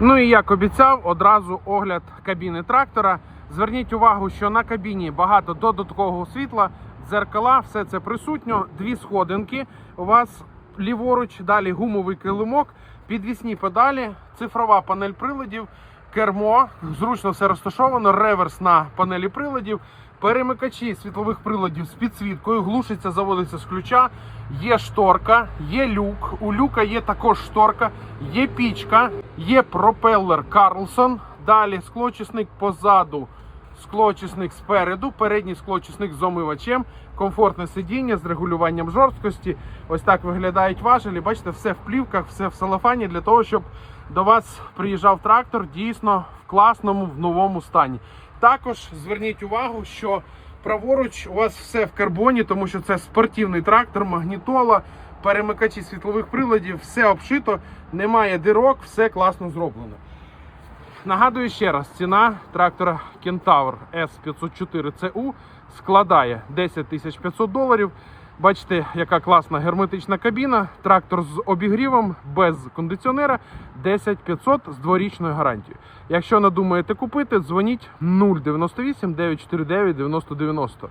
Ну і як обіцяв, одразу огляд кабіни трактора. Зверніть увагу, що на кабіні багато додаткового світла, дзеркала, все це присутньо. Дві сходинки. У вас ліворуч, далі гумовий килимок, підвісні педалі, цифрова панель приладів, кермо, зручно все розташовано, реверс на панелі приладів. Перемикачі світлових приладів з підсвіткою, глушиться, заводиться з ключа. Є шторка, є люк. У люка є також шторка, є пічка, є пропелер Карлсон. Далі склочисник позаду, склочисник спереду, передній склочисник з омивачем, комфортне сидіння з регулюванням жорсткості. Ось так виглядають важелі. Бачите, все в плівках, все в салафані для того, щоб до вас приїжджав трактор дійсно в класному, в новому стані. Також зверніть увагу, що праворуч у вас все в карбоні, тому що це спортивний трактор, магнітола, перемикачі світлових приладів, все обшито, немає дирок, все класно зроблено. Нагадую ще раз, ціна трактора Kentaur S504CU складає 10 500 доларів. Бачите, яка класна герметична кабіна. Трактор з обігрівом без кондиціонера 10 500 з дворічною гарантією. Якщо надумаєте купити, дзвоніть 098 949 9090.